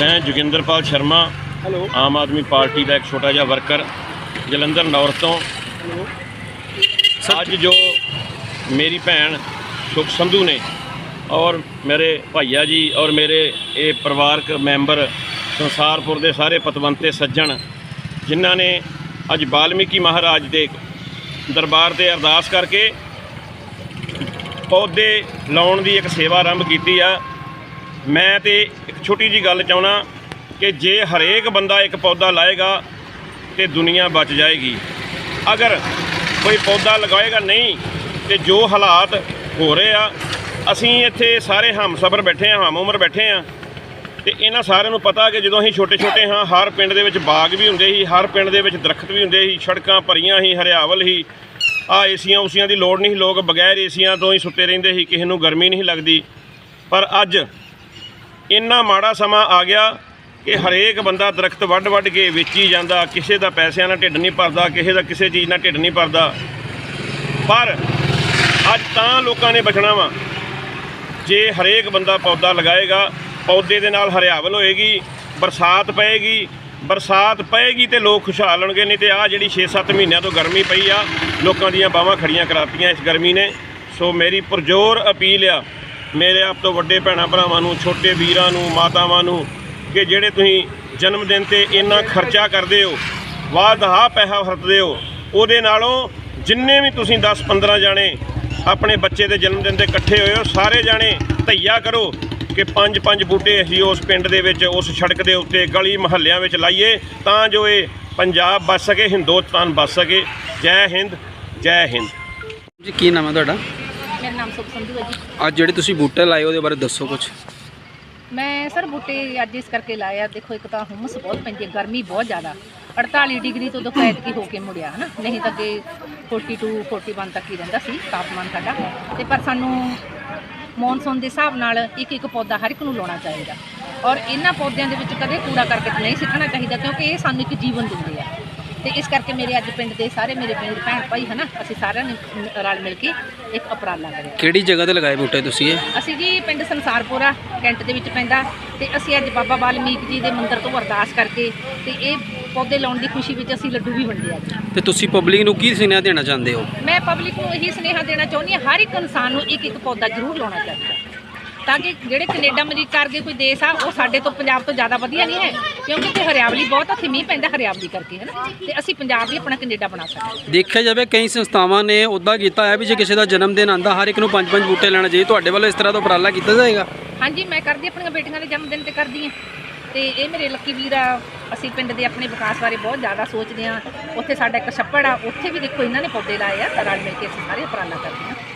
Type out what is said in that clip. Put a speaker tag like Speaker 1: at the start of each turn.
Speaker 1: ਮੈਂ Joginderpal Sharma
Speaker 2: hello.
Speaker 1: Aam Aadmi party ਦਾ ਇੱਕ ਛੋਟਾ ਜਿਹਾ ਵਰਕਰ ਜਲੰਧਰ ਨੌਰਥ ਤੋਂ। ਅੱਜ ਜੋ ਮੇਰੀ ਭੈਣ ਸੁਖ ਸੰਧੂ ਨੇ ਔਰ ਮੇਰੇ ਭਾਈਆ ਜੀ ਔਰ ਮੇਰੇ ਇਹ ਪਰਿਵਾਰਕ ਮੈਂਬਰ ਸੰਸਾਰਪੁਰ ਦੇ ਸਾਰੇ ਪਤਵੰਤੇ ਸੱਜਣ ਜਿਨ੍ਹਾਂ ਨੇ ਅੱਜ ਬਾਲਮੀਕੀ ਮਹਾਰਾਜ ਦੇ ਦਰਬਾਰ ਤੇ ਅਰਦਾਸ ਕਰਕੇ ਪੌਦੇ ਲਾਉਣ ਦੀ ਇੱਕ ਸੇਵਾ ਆਰੰਭ ਕੀਤੀ ਆ। ਮੈਂ ਤੇ ਇੱਕ ਛੋਟੀ ਜੀ ਗੱਲ ਚਾਹਣਾ ਕਿ ਜੇ ਹਰੇਕ ਬੰਦਾ ਇੱਕ ਪੌਦਾ ਲਾਏਗਾ ਤੇ ਦੁਨੀਆ ਬਚ ਜਾਏਗੀ। ਅਗਰ ਕੋਈ ਪੌਦਾ ਲਗਾਏਗਾ ਨਹੀਂ ਤੇ ਜੋ ਹਾਲਾਤ ਹੋ ਰਹੇ ਆ, ਅਸੀਂ ਇੱਥੇ ਸਾਰੇ ਹਮਸਫਰ ਬੈਠੇ ਆ ਹਮ ਉਮਰ ਬੈਠੇ ਆ ਤੇ ਇਹਨਾਂ ਸਾਰਿਆਂ ਨੂੰ ਪਤਾ ਕਿ ਜਦੋਂ ਅਸੀਂ ਛੋਟੇ ਛੋਟੇ ਹਾਂ, ਹਰ ਪਿੰਡ ਦੇ ਵਿੱਚ ਬਾਗ ਵੀ ਹੁੰਦੇ ਸੀ, ਹਰ ਪਿੰਡ ਦੇ ਵਿੱਚ ਦਰਖਤ ਵੀ ਹੁੰਦੇ ਸੀ, ਸੜਕਾਂ ਭਰੀਆਂ ਸੀ, ਹਰਿਆਵਲ ਸੀ। ਆ ਏਸੀਆਂ ਉਸੀਆਂ ਦੀ ਲੋੜ ਨਹੀਂ ਲੋਕ ਬਗੈਰ ਏਸੀਆਂ ਤੋਂ ਹੀ ਸੁੱਤੇ ਰਹਿੰਦੇ ਸੀ, ਕਿਸੇ ਨੂੰ ਗਰਮੀ ਨਹੀਂ ਲੱਗਦੀ। ਪਰ ਅੱਜ ਇੰਨਾ ਮਾੜਾ ਸਮਾਂ ਆ ਗਿਆ ਕਿ ਹਰੇਕ ਬੰਦਾ ਦਰਖਤ ਵੱਢ ਵੱਢ ਕੇ ਵੇਚੀ ਜਾਂਦਾ, ਕਿਸੇ ਦਾ ਪੈਸਿਆਂ ਨਾਲ ਢਿੱਡ ਨਹੀਂ ਭਰਦਾ, ਕਿਸੇ ਦਾ ਕਿਸੇ ਚੀਜ਼ ਨਾਲ ਢਿੱਡ ਨਹੀਂ ਭਰਦਾ। ਪਰ ਅੱਜ ਤਾਂ ਲੋਕਾਂ ਨੇ ਬਚਣਾ ਵਾ। ਜੇ ਹਰੇਕ ਬੰਦਾ ਪੌਦਾ ਲਗਾਏਗਾ, ਪੌਦੇ ਦੇ ਨਾਲ ਹਰਿਆਵਲ ਹੋਏਗੀ, ਬਰਸਾਤ ਪਏਗੀ ਬਰਸਾਤ ਪਏਗੀ ਤੇ ਲੋਕ ਖੁਸ਼ਹਾਲ ਹੋਣਗੇ, ਨਹੀਂ ਤੇ ਆ ਜਿਹੜੀ 6-7 ਮਹੀਨਿਆਂ ਤੋਂ ਗਰਮੀ ਪਈ ਆ, ਲੋਕਾਂ ਦੀਆਂ ਬਾਹਾਂ ਖੜੀਆਂ ਕਰਾਤੀਆਂ ਇਸ ਗਰਮੀ ਨੇ। ਸੋ ਮੇਰੀ ਪੁਰਜੋਰ ਅਪੀਲ ਆ ਮੇਰੇ ਆਪ ਤੋਂ ਵੱਡੇ ਭੈਣਾਂ ਭਰਾਵਾਂ ਨੂੰ, ਛੋਟੇ ਵੀਰਾਂ ਨੂੰ, ਮਾਤਾਵਾਂ ਨੂੰ ਕਿ ਜਿਹੜੇ ਤੁਸੀਂ ਜਨਮ ਦਿਨ ਤੇ ਇੰਨਾ ਖਰਚਾ ਕਰਦੇ ਹੋ, ਵਾਹ ਦਹਾ ਪੈਸਾ ਵਰਤਦੇ ਹੋ, ਉਹਦੇ ਨਾਲੋਂ ਜਿੰਨੇ ਵੀ ਤੁਸੀਂ 10-15 ਜਾਣੇ ਆਪਣੇ ਬੱਚੇ ਦੇ ਜਨਮ ਦਿਨ ਤੇ ਇਕੱਠੇ ਹੋਏ ਹੋ, ਸਾਰੇ ਜਾਣੇ ਧਈਆ ਕਰੋ ਕਿ ਪੰਜ ਪੰਜ ਬੂਟੇ ਅਸੀਂ ਉਸ ਪਿੰਡ ਦੇ ਵਿੱਚ, ਉਸ ਸੜਕ ਦੇ ਉੱਤੇ ਗਲੀ ਮੁਹੱਲਿਆਂ ਵਿੱਚ ਲਾਈਏ, ਤਾਂ ਜੋ ਇਹ ਪੰਜਾਬ ਬਚ ਸਕੇ, ਹਿੰਦੁਸਤਾਨ ਬਚ ਸਕੇ। ਜੈ ਹਿੰਦ ਜੈ ਹਿੰਦ।
Speaker 3: ਜੀ, ਕੀ ਨਾਮ ਹੈ ਤੁਹਾਡਾ?
Speaker 4: ਮੇਰਾ ਨਾਮ ਸੁਖ ਸੰਧੂ ਹੈ ਜੀ।
Speaker 3: ਅੱਜ ਜਿਹੜੇ ਤੁਸੀਂ ਬੂਟੇ ਲਾਏ ਉਹਦੇ ਬਾਰੇ ਦੱਸੋ ਕੁਝ
Speaker 4: ਮੈਂ ਸਰ ਬੂਟੇ ਅੱਜ ਇਸ ਕਰਕੇ ਲਾਏ ਆ। ਦੇਖੋ ਇੱਕ ਤਾਂ ਹੁਮਸ ਬਹੁਤ ਪੈਂਦੀ ਹੈ ਗਰਮੀ ਬਹੁਤ ਜ਼ਿਆਦਾ। 48 ਡਿਗਰੀ ਤੋਂ ਦੇਖੋ ਐਤਕੀ ਹੋ ਕੇ ਮੁੜਿਆ ਹਨਾ? ਨਹੀਂ ਤਾਂ ਅੱਗੇ 42 41 ਤੱਕ ਹੀ ਰਹਿੰਦਾ ਸੀ ਤਾਪਮਾਨ ਸਾਡਾ। ਤੇ ਪਰ ਸਾਨੂੰ ਮੌਨਸੂਨ ਦੇ ਹਿਸਾਬ ਨਾਲ ਇੱਕ ਇੱਕ ਪੌਦਾ ਹਰ ਇੱਕ ਨੂੰ ਲਾਉਣਾ ਚਾਹੀਦਾ। ਔਰ ਇਹਨਾਂ ਪੌਦਿਆਂ ਦੇ ਵਿੱਚ ਕਦੇ ਕੂੜਾ ਕਰਕਟ ਨਹੀਂ ਸਿੱਟਣਾ ਚਾਹੀਦਾ ਕਿਉਂਕਿ ਇਹ ਸਾਨੂੰ ਇੱਕ ਜੀਵਨ ਦਿੰਦੇ ਆ। ਤੇ ਇਸ ਕਰਕੇ ਮੇਰੇ ਅੱਜ ਪਿੰਡ ਦੇ ਸਾਰੇ ਮੇਰੇ ਵੀਰ ਭੈਣ ਭਾਈ ਹਨਾ ਅਸੀਂ ਸਾਰਿਆਂ ਨੇ ਮ- ਰਲ ਮਿਲ ਕੇ ਇੱਕ ਉਪਰਾਲਾ ਕਰਿਆ।
Speaker 3: ਕਿਹੜੀ ਜਗ੍ਹਾ ਤੇ ਲਗਾਏ ਬੂਟੇ ਤੁਸੀਂ ਇਹ?
Speaker 4: ਅਸੀਂ ਜੀ ਪਿੰਡ ਸੰਸਾਰਪੁਰਾ ਕੈਂਟ ਦੇ ਵਿੱਚ ਪੈਂਦਾ ਤੇ ਅਸੀਂ ਅੱਜ ਬਾਬਾ ਵਾਲਮੀਕ ਜੀ ਦੇ ਮੰਦਿਰ ਤੋਂ ਅਰਦਾਸ ਕਰਕੇ ਤੇ ਇਹ ਪੌਦੇ ਲਾਉਣ ਦੀ ਖੁਸ਼ੀ ਵਿੱਚ ਅਸੀਂ ਲੱਡੂ ਵੀ ਵੰਡੇ ਅੱਜ
Speaker 3: ਤੇ ਤੁਸੀਂ ਪਬਲਿਕ ਨੂੰ ਕੀ ਸੁਨੇਹਾ ਦੇਣਾ ਚਾਹੁੰਦੇ ਹੋ?
Speaker 4: ਮੈਂ ਪਬਲਿਕ ਨੂੰ ਇਹੀ ਸੁਨੇਹਾ ਦੇਣਾ ਚਾਹੁੰਦੀ ਹਾਂ ਹਰ ਇੱਕ ਇਨਸਾਨ ਨੂੰ ਇੱਕ ਇੱਕ ਪੌਦਾ ਜ਼ਰੂਰ ਲਾਉਣਾ ਚਾਹੀਦਾ। ਤਾਂ ਕਿ ਜਿਹੜੇ ਕੈਨੇਡਾ ਅਮਰੀਕਾ ਵਰਗੇ ਕੋਈ ਦੇਸ਼ ਆ ਉਹ ਸਾਡੇ ਤੋਂ ਪੰਜਾਬ ਤੋਂ ਜ਼ਿਆਦਾ ਵਧੀਆ ਨਹੀਂ ਹੈ ਕਿਉਂਕਿ ਇੱਥੇ ਹਰਿਆਵਲੀ ਬਹੁਤ ਇੱਥੇ ਮੀਂਹ ਪੈਂਦਾ ਹਰਿਆਵਲੀ ਕਰਕੇ ਹੈ ਨਾ? ਤੇ ਅਸੀਂ ਪੰਜਾਬ ਵੀ ਆਪਣਾ ਕੈਨੇਡਾ ਬਣਾ ਸਕਦੇ
Speaker 3: ਦੇਖਿਆ ਜਾਵੇ ਕਈ ਸੰਸਥਾਵਾਂ ਨੇ ਉੱਦਾਂ ਕੀਤਾ ਹੈ ਵੀ ਜੇ ਕਿਸੇ ਦਾ ਜਨਮ ਦਿਨ ਆਂਦਾ ਹਰ ਇੱਕ ਨੂੰ ਪੰਜ ਪੰਜ ਬੂਟੇ ਲੈਣਾ ਚਾਹੀਏ ਤੁਹਾਡੇ ਵੱਲੋਂ ਇਸ ਤਰ੍ਹਾਂ ਦਾ ਉਪਰਾਲਾ ਕੀਤਾ ਜਾਏਗਾ?
Speaker 4: ਹਾਂਜੀ ਮੈਂ ਕਰਦੀ ਆਪਣੀਆਂ ਬੇਟੀਆਂ ਦੇ ਜਨਮ ਦਿਨ ਤੇ ਕਰਦੀ ਹਾਂ। ਤੇ ਇਹ ਮੇਰੇ ਲੱਕੀ ਵੀਰ ਆ ਅਸੀਂ ਪਿੰਡ ਦੇ ਆਪਣੇ ਵਿਕਾਸ ਬਾਰੇ ਬਹੁਤ ਜ਼ਿਆਦਾ ਸੋਚਦੇ ਹਾਂ। ਉੱਥੇ ਸਾਡਾ ਇੱਕ ਛੱਪੜ ਆ ਉੱਥੇ ਵੀ ਦੇਖੋ ਇਹਨਾਂ ਨੇ ਪੌਦੇ ਲਾਏ ਆ ਰਲ ਮਿਲ ਕੇ ਅਸੀਂ ਸਾਰੇ ਉਪਰਾਲਾ ਕਰਦੇ ਹਾਂ।
Speaker 3: ਠੀਕ